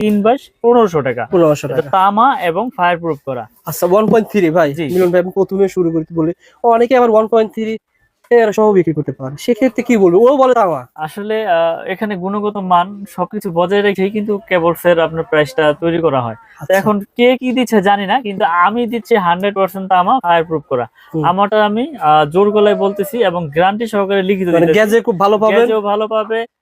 তিন বাইশ পনেরোশো টাকা। পনেরোশো টাকা। তামা এবং ফায়ার প্রুফ করা। আচ্ছা ওয়ান পয়েন্ট থ্রি ভাই মিলন ভাই আমি প্রথমে শুরু করতে বলি। অনেকে আবার ওয়ান পয়েন্ট থ্রি সহ বিক্রি করতে পারে সেক্ষেত্রে কি বলব? ও বলে তামা। আসলে এখানে গুণগত মান সবকিছু বজায় রেখেই কিন্তু কেবলস এর আপনার প্রাইসটা তৈরি করা হয়। আচ্ছা, এখন কে কি দিচ্ছে জানি না কিন্তু আমি দিচ্ছি হান্ড্রেড পার্সেন্ট তামা ফায়ার প্রুফ করা। আমারটা আমি জোর গলায় বলতেছি এবং গ্যারান্টি সহকারে লিখিত মানে গ্যাজে খুব ভালো গ্যাজও ভালো পাবে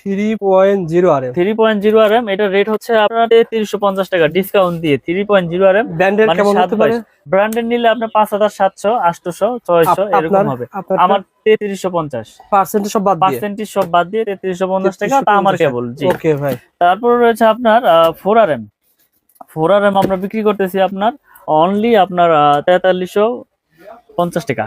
three point zero R M three point zero R M এটা রেট হচ্ছে আপনার তিনশো পঞ্চাশ টাকা ডিসকাউন্ট দিয়ে three point zero R M ব্র্যান্ডের মানে কেমন হতে পারে? ব্র্যান্ডের নিলে আপনার পাঁচ হাজার সাতশো আটশোশো ছয়শো এরকম হবে। আমার তেত্রিশশো পঞ্চাশ। পার্সেন্টেজ সব বাদ পার্সেন্টেজ সব বাদ দিয়ে তেত্রিশশো পঞ্চাশ টাকা তা আমার কেবল ওকে ভাই। তারপর রয়েছে আপনার four R M four R M আমরা বিক্রি করতেছি আপনার অনলি আপনার তেতাল্লিশশো পঞ্চাশ টাকা।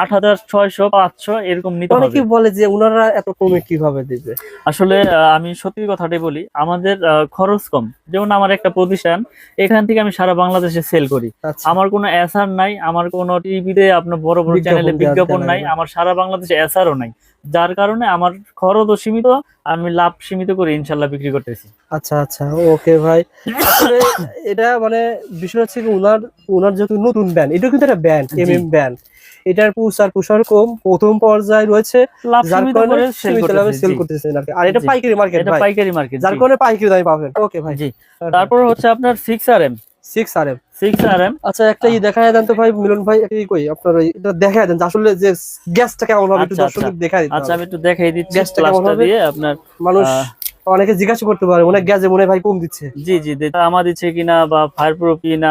আট হাজার ছয়শো পাঁচশো এরকম নিতে হবে। অনেকে বলে যে ওনারা এত কমে কীভাবে দিবে? আসলে আমি সত্যি কথাটাই বলি আমাদের খরচ কম। যেমন আমার একটা প্রতিষ্ঠান এখান থেকে আমি সারা বাংলাদেশে সেল করি। আচ্ছা। আমার কোনো এসআর নাই আমার কোনো টিভিতে আপনার বড় বড় চ্যানেলে বিজ্ঞাপন নাই। আমার সারা বাংলাদেশে এসআরও নাই। যার কারণে আমার খরচও সীমিত আমি লাভ সীমিত করে ইনশাল্লাহ বিক্রি করতেছি। আচ্ছা আচ্ছা ওকে ভাই। আসলে এটা মানে বিষয় হচ্ছে কি উনার উনার যেহেতু নতুন ব্যান্ড এটা কিন্তু একটা ব্যান্ড জি। এম এটার প্রচার প্রসার কম প্রথম পর্যায়ে রয়েছে যার কারণে সেল। করতেছেন আর আর এটা পাইকারি মার্কেট এটা পাইকারি মার্কেট যার কারণে পাইকারি দামে পাবেন। ওকে ভাই। জি। তারপর হচ্ছে আপনার six R M six R M six R M আচ্ছা একটা ই দেখায় দেন তো ভাই মিলন ভাই কই? আপনার ওই এটা দেখায় দেন আসলে যে গ্যাসটা কেমন হবে একটু আচ্ছা, দর্শকদের দেখায় দিতে আচ্ছা আমি একটু দেখাই দিচ্ছি গ্যাসটা কেমন হবে? দিয়ে আপনার মানুষ অনেকে জিজ্ঞাসা করতে পারে অনেক গ্যাসে মনে ভাই কম দিচ্ছে। জি জি তামা দিচ্ছে কিনা বা ফায়ার প্রুফ কিনা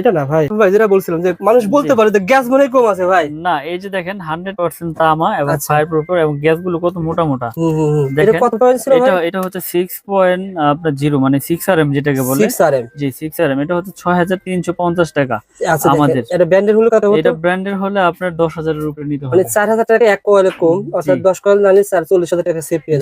এটা না ভাই। ভাই যেটা বলছিলাম যে মানুষ বলতে পারে যে গ্যাস মনে কম আছে ভাই। না এই যে দেখেন হান্ড্রেড পার্সেন্ট তামা এবং আচ্ছা। ফায়ার এবং গ্যাসগুলো কত মোটা মোটা। এটা কত পয়েন্ট ছিল এটা হচ্ছে সিক্স পয়েন্ট আপনার জিরো মানে সিক্স আর এম যেটাকে বলে। 6 আরএম জি সিক্স আর এম এটা হচ্ছে ছয় হাজার তিনশো পঞ্চাশ টাকা আচ্ছা আমাদের। এটা ব্র্যান্ডের হলো কত এটা ব্র্যান্ডের হলে আপনার দশ হাজারের উপরে নিতে মানে হবে 4000 টাকা এক কয়েলে কম অর্থাৎ। 10 কয়েল নালে 44000 টাকা সেভ পেয়ে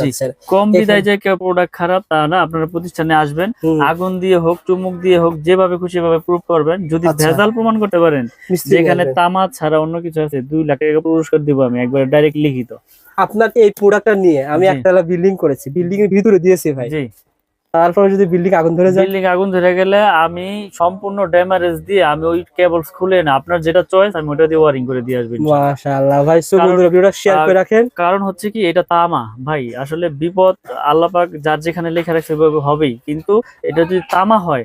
কম বিদায় যে কেউ প্রোডাক্ট খারাপ তা না আপনারা প্রতিষ্ঠানে আসবেন। আগুন দিয়ে হোক চুমুক দিয়ে হোক যেভাবে খুশি ভাবে প্রুফ করবেন। যদি আচ্ছা। ভেজাল প্রমাণ করতে পারেন যেখানে তামা ছাড়া অন্য কিছু আছে দুই লাখ টাকা পুরস্কার দিব আমি একবার ডাইরেক্ট লিখিত। আপনার এই প্রোডাক্টটা নিয়ে আমি একটা বিল্ডিং করেছি। বিল্ডিং এর ভিতরে দিয়েছি ভাই। তারপরে যদি বিল্ডিং আগুন ধরে যায়? বিল্ডিং আগুন ধরে গেলে আমি সম্পূর্ণ ড্যামারেজ দিয়ে আমি ওই কেবলস খুলে না আপনার যেটা চয়েস আমি ওটা দিয়ে ওয়ারিং করে দিয়ে আসব ইনশাআল্লাহ। মাশাআল্লাহ ভাই সো কারণ- বন্ধুরা ভিডিওটা শেয়ার করে রাখেন। কারণ হচ্ছে কি এটা তামা। ভাই আসলে বিপদ আল্লাহ পাক যার যেখানে লেখা রাখছে সেভাবে হবেই। কিন্তু এটা যদি তামা হয়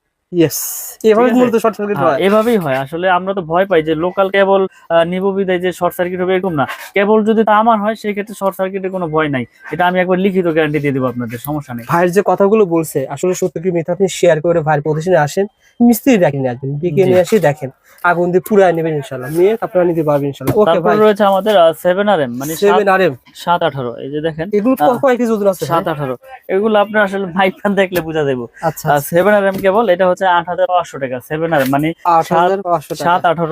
ইয়েস এভাবে মূলত শর্ট সার্কিট হ্যাঁ, এভাবেই আসলে আমরা তো ভয় পাই যে লোকাল কেবল নিব বিদায় যে শর্ট সার্কিট হবে এরকম না। কেবল যদি তা আমার হয় সেই ক্ষেত্রে শর্ট সার্কিটের কোনো ভয় নাই। এটা আমি একবার লিখিত গ্যারান্টি দিয়ে দেবো আপনাদের সমস্যা নেই। ভাইয়ের যে কথাগুলো বলছে আসলে সত্য কি মিথ্যা আপনি শেয়ার করে ভাইয়ের প্রতিষ্ঠানে আসেন মিস্ত্রি দেখেন নিয়ে আসবেন বিকে নিয়ে আসে দেখেন। আগুন দিয়ে পুরাই নেবেন ইনশাল্লাহ নিয়ে আপনারা নিতে পারবেন ইনশাল্লাহ ওকে ভাই। রয়েছে আমাদের সেভেন আর মানে সেভেন আর এম সাত এই যে দেখেন। এগুলো কয় কেজি ওজন আছে সাত আঠারো। এগুলো আপনার আসলে মাইক ফ্যান দেখলে বোঝা যাব আচ্ছা। কেবল এটা হচ্ছে টাকা। মানে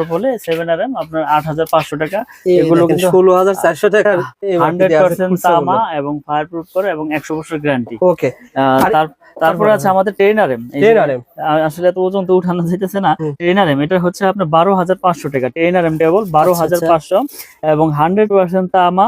বলে আপনার এগুলো কিন্তু- তামা এবং করে এবং একশো বছর গ্যারান্টি ওকে। তারপরে আছে আমাদের trainer M ten R M আসলে এত ওজন তো উঠানো যাইতেছে না। ট্রেনার এম এটা হচ্ছে আপনার বারো হাজার পাঁচশো টাকা টেন আর এম কেবল বারো আচ্ছা, হাজার আচ্ছা। পাঁচশো এবং হান্ড্রেড পার্সেন্ট তামা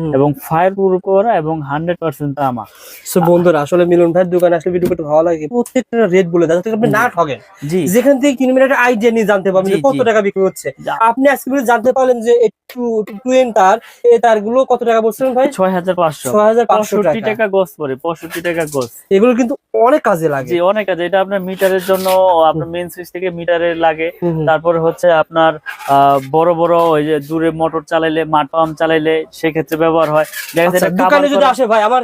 এবং ফায়ার প্রুফ করা এবং হান্ড্রেড পার্সেন্ট তামা। সো বন্ধুরা আসলে মিলন ভাইয়ের দোকানে আসলে ভিডিও করতে ভালো লাগে। প্রত্যেকটা রেট বলে দেয় যাতে আপনি না ঠকেন জি। যেখান থেকে কিনবেন একটা আইডিয়া নিয়ে জানতে পারবেন কত টাকা বিক্রি হচ্ছে। আপনি আজকে জানতে পারলেন যে টুয়েন তার। এই তারগুলো কত টাকা বলছিলেন ভাই? ছয় হাজার পাঁচশো। ছয় হাজার পাঁচশো টাকা। টাকা গোস পরে পঁয়ষট্টি টাকা গোস। এগুলো কিন্তু অনেক কাজে লাগে। অনেক আছে এটা আপনার মিটারের জন্য আপনার মেন সুইচ থেকে মিটারে লাগে। তারপরে হচ্ছে আপনার আহ, বড় বড় ওই যে দূরে মোটর চালাইলে মাঠ পাম্প চালাইলে সেক্ষেত্রে ব্যবহার হয়। দেখা যাচ্ছে আচ্ছা, দোকানে যদি আসে ভাই আমার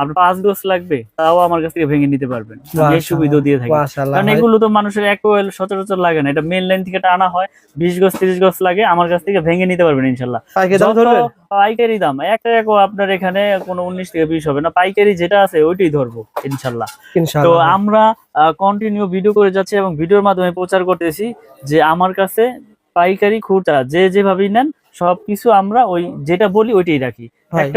আপনার পাঁচ গোছ লাগবে তাও আমার কাছ থেকে ভেঙে নিতে পারবেন। এই সুবিধা দিয়ে থাকি। কারণ এগুলো তো মানুষের এক কোয়েল সচরাচর লাগে না। এটা মেন লাইন থেকে টানা হয় বিশ গজ তিরিশ গজ লাগে আমার কাছ থেকে ভেঙে নিতে পারবেন ইনশাল্লাহ পাইকারি দাম দাম এক আপনার এখানে কোনো উনিশ থেকে বিশ হবে না। পাইকারি যেটা আছে ওইটাই ধরবো ইনশাল্লাহ তো আমরা কন্টিনিউ ভিডিও করে যাচ্ছি এবং ভিডিওর মাধ্যমে প্রচার করতেছি যে আমার কাছে পাইকারি খুচরা যে যেভাবেই নেন সবকিছু আমরা ওই যেটা বলি ওইটাই রাখি। ভাই,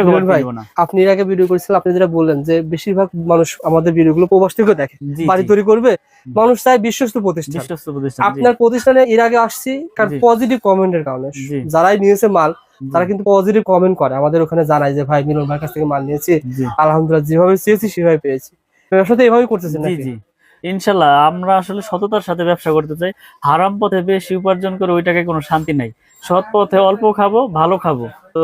আপনি এর আগে ভিডিও করেছিলেন আপনি যেটা বললেন যে বেশিরভাগ মানুষ আমাদের ভিডিওগুলো প্রবাস থেকে দেখে। বাড়ি তৈরি করবে মানুষ চায় বিশ্বস্ত প্রতিষ্ঠান। আপনার প্রতিষ্ঠানে এর আগে আসছি কারণ। পজিটিভ কমেন্টের কারণে। যারাই নিয়েছে মাল তারা কিন্তু পজিটিভ কমেন্ট করে। আমাদের ওখানে জানায় যে ভাই মিলন ভাইয়ের কাছ থেকে মাল নিয়েছি। আলহামদুলিল্লাহ যেভাবে চেয়েছি সেভাবে পেয়েছি। ব্যবসা তো এভাবেই করতেছেন জি ইনশাল্লাহ আমরা আসলে সততার সাথে ব্যবসা করতে চাই। হারাম পথে বেশি উপার্জন করে ওইটাকে কোনো শান্তি নাই। সৎ পথে অল্প খাব ভালো খাব। তো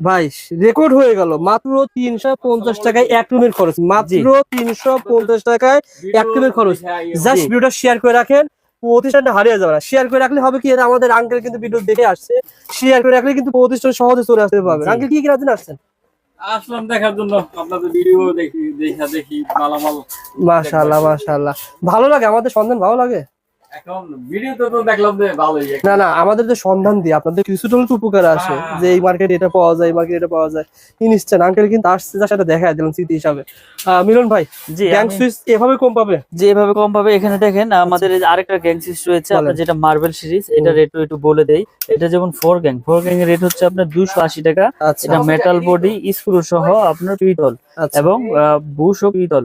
ভাই রেকর্ড হয়ে গেল। মাত্র তিনশো পঞ্চাশ টাকায় এক রুমের খরচ। মাত্র তিনশো পঞ্চাশ টাকায় এক রুমের খরচ। জাস্ট ভিডিওটা শেয়ার করে রাখেন। প্রতিষ্ঠানটা হারিয়ে যাবে না। শেয়ার করে রাখলে হবে কি? এরা আমাদের আঙ্কেল কিন্তু ভিডিও দেখে আসছে। শেয়ার করে রাখলে কিন্তু প্রতিষ্ঠান সহজে চলে আসতে পারবে আঙ্কেল কি জন্য আসছেন আসলাম দেখার জন্য। আপনাদের ভিডিও দেখি দেখা দেখি মালামাল মাশাআল্লাহ মাশাআল্লাহ। ভালো লাগে? আমাদের সন্ধান ভালো লাগে? এখন ভিডিওতে তো দেখলাম যে ভালোই। না না আমাদের যে সন্ধান দিই আপনাদের কিছুটা তো উপকার আসে হ্যাঁ। যে এই মার্কেট এটা পাওয়া যায় মার্কেট এটা পাওয়া যায়। কি নিশ্চয় আঙ্কেল কিন্তু আসছে যার সাথে দেখা দিলাম স্মৃতি হিসাবে। মিলন ভাই জি গ্যাং সুইচ এভাবে কম পাবে? যে এভাবে কম পাবে। এখানে দেখেন আমাদের আরেকটা গ্যাং সিরিজ রয়েছে। আপনার যেটা মার্বেল সিরিজ এটা। রেট একটু বলে দেই। এটা যেমন ফোর গ্যাং ফোর গ্যাং এর রেট হচ্ছে আপনার দুশো আশি টাকা। এটা মেটাল বডি স্ক্রু সহ আপনার পিতল আচ্ছা। এবং বুশ ও পিতল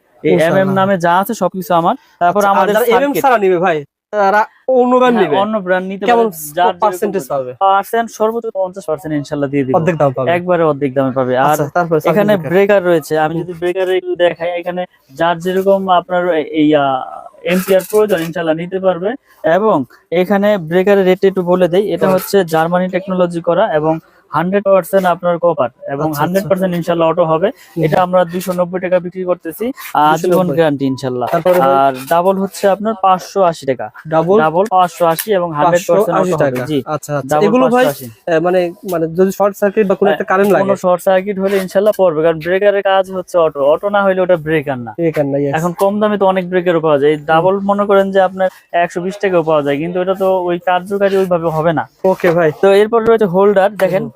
এই নামে যা আছে সবকিছু আমার। তারপর আমাদের এমএম ছাড়া নিবে ভাই তারা অন্য ব্র্যান্ড হ্যাঁ, অন্য ব্র্যান্ড নিতে কেমন যার পার্সেন্টেজ পাবে? পার্সেন্ট সর্বোচ্চ পঞ্চাশ পার্সেন্ট ইনশাল্লাহ দিয়ে দিব। অর্ধেক দাম পাবে। একবারে অর্ধেক দামে পাবে। আর আচ্ছা এখানে ব্রেকার রয়েছে। আমি যদি ব্রেকারে একটু দেখাই এখানে যার যেরকম আপনার এই এমপিআর প্রয়োজন ইনশাল্লাহ নিতে পারবে। এবং এখানে ব্রেকারের রেট একটু বলে দেই এটা হচ্ছে জার্মানি টেকনোলজি করা এবং হান্ড্রেড পার্সেন্ট আপনার কপার এবং আচ্ছা, হান্ড্রেড পার্সেন্ট ইনশাল্লাহ অটো হবে। এটা আমরা দুইশো নব্বই টাকা বিক্রি করতেছি 290 গ্যারান্টি ইনশাল্লাহ। আর ডাবল হচ্ছে আপনার পাঁচশো আশি টাকা। ডাবল ডাবল পাঁচশো আশি এবং হান্ড্রেড পার্সেন্ট জি। আচ্ছা আচ্ছা। এগুলো ভাই মানে মানে যদি শর্ট সার্কিট বা কোনো একটা কারেন্ট লাগে? কোনো শর্ট সার্কিট হলে ইনশাল্লাহ পড়বে কারণ ব্রেকারের কাজ হচ্ছে অটো অটো না হলে ওটা ব্রেকার না। এখান নাই yes. এখন কম দামে তো অনেক ব্রেকারও পাওয়া যায়। ডাবল মনে করেন যে আপনার একশো বিশ টাকাও পাওয়া যায় কিন্তু এটা তো ওই কার্যকারী ওইভাবে হবে না। ওকে ভাই। তো এরপর রয়েছে হোল্ডার দেখেন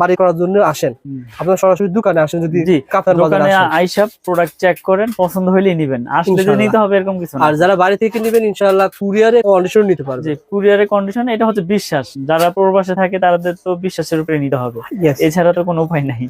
বাড়ি করার জন্য আসেন। আপনারা সরাসরি দোকানে আসেন যদি জি কাতার বাজারে আসেন। আইসা প্রোডাক্ট চেক করেন পছন্দ হইলে নিবেন। আসলে যে নিতে হবে এরকম কিছু না। আর যারা বাড়ি থেকে নেবেন ইনশাআল্লাহ কুরিয়ারে কন্ডিশন নিতে পারবে যে কুরিয়ারে কন্ডিশন এটা হচ্ছে বিশ্বাস। যারা প্রবাসে থাকে তাদের তো বিশ্বাসের উপরে নিতে হবে। এছাড়া তো কোনো উপায় নাই।